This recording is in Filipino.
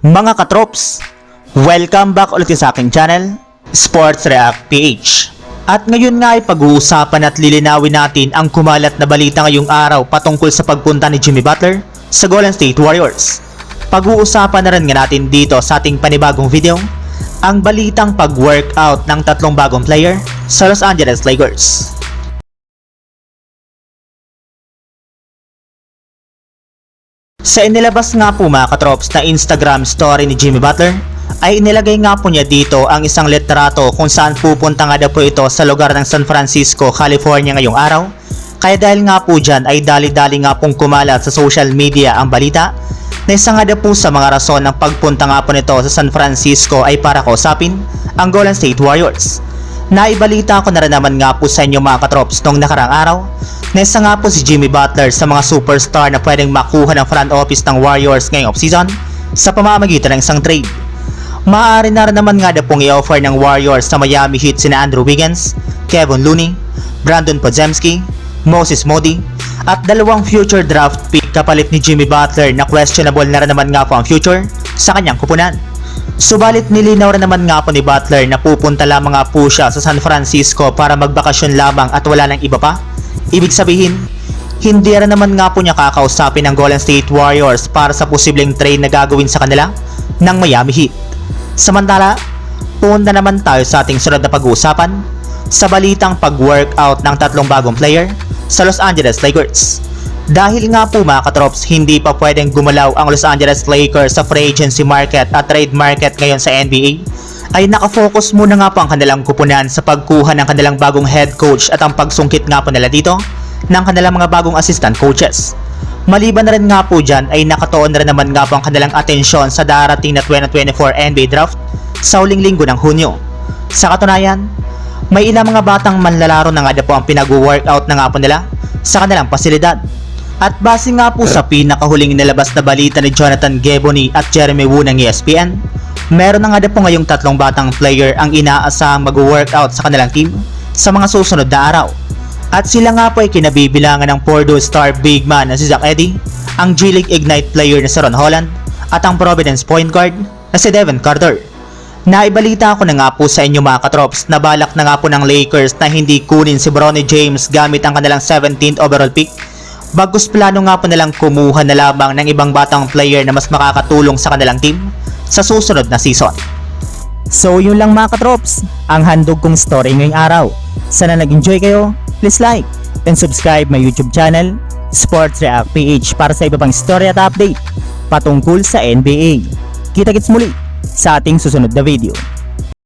Mga katrops, welcome back ulit sa aking channel, Sports React PH. At ngayon nga ay pag-uusapan at lilinawin natin ang kumalat na balita ngayong araw patungkol sa pagpunta ni Jimmy Butler sa Golden State Warriors. Pag-uusapan na rin nga natin dito sa ating panibagong video, ang balitang pag-workout ng tatlong bagong player sa Los Angeles Lakers. Sa inilabas nga po mga katrops na Instagram story ni Jimmy Butler, ay inilagay nga po niya dito ang isang litrato kung saan pupunta nga daw po ito sa lugar ng San Francisco, California ngayong araw. Kaya dahil nga po dyan ay dali-dali nga pong kumalat sa social media ang balita na isa nga daw po sa mga rason ng pagpunta nga po nito sa San Francisco ay para kausapin ang Golden State Warriors. Naibalita ko na rin naman nga po sa inyo mga katrops nung nakarang araw na isa nga po si Jimmy Butler sa mga superstar na pwedeng makuha ng front office ng Warriors ngayong offseason sa pamamagitan ng isang trade. Maaari na rin naman nga na pong i-offer ng Warriors sa Miami Heat sina Andrew Wiggins, Kevin Looney, Brandon Podzemski, Moses Modi, at dalawang future draft pick kapalit ni Jimmy Butler na questionable na rin naman nga po ang future sa kanyang kupunan. Subalit nilinaw rin naman nga po ni Butler na pupunta lamang nga po siya sa San Francisco para magbakasyon lamang at wala nang iba pa. Ibig sabihin, hindi rin naman nga po niya kakausapin ng Golden State Warriors para sa posibleng trade na gagawin sa kanila ng Miami Heat. Samantala, punta naman tayo sa ating sunod na pag-uusapan sa balitang pag-workout ng tatlong bagong player sa Los Angeles Lakers. Dahil nga po mga katrops, hindi pa pwedeng gumalaw ang Los Angeles Lakers sa free agency market at trade market ngayon sa NBA, ay nakafocus muna nga po ang kanilang kupunan sa pagkuha ng kanilang bagong head coach at ang pagsungkit nga po nila dito ng kanilang mga bagong assistant coaches. Maliban na rin nga po dyan ay nakatoon na rin naman nga po ang kanilang atensyon sa darating na 2024 NBA draft sa huling linggo ng Hunyo. Sa katunayan, may ilang mga batang manlalaro na nga po ang pinag-workout na nga po nila sa kanilang pasilidad. At base nga po sa pinakahuling nilabas na balita ni Jonathan Geboni at Jeremy Wu ng ESPN, meron na nga na po ngayong tatlong batang player ang inaasahang mag-workout sa kanilang team sa mga susunod na araw. At sila nga po ay kinabibilangan ng Purdue star big man na si Zach Edey, ang G-League Ignite player na si Ron Holland, at ang Providence point guard na si Devin Carter. Naibalita ko na nga po sa inyo mga katrops na balak na nga po ng Lakers na hindi kunin si Bronny James gamit ang kanilang 17th overall pick. Bagus plano nga po nilang kumuha na lamang ng ibang batang player na mas makakatulong sa kanilang team sa susunod na season. So yun lang mga katrops, ang handog kong story ngayong araw. Sana nag-enjoy kayo, please like and subscribe my YouTube channel, Sports React PH para sa iba pang story at update patungkol sa NBA. Kita-kits muli sa ating susunod na video.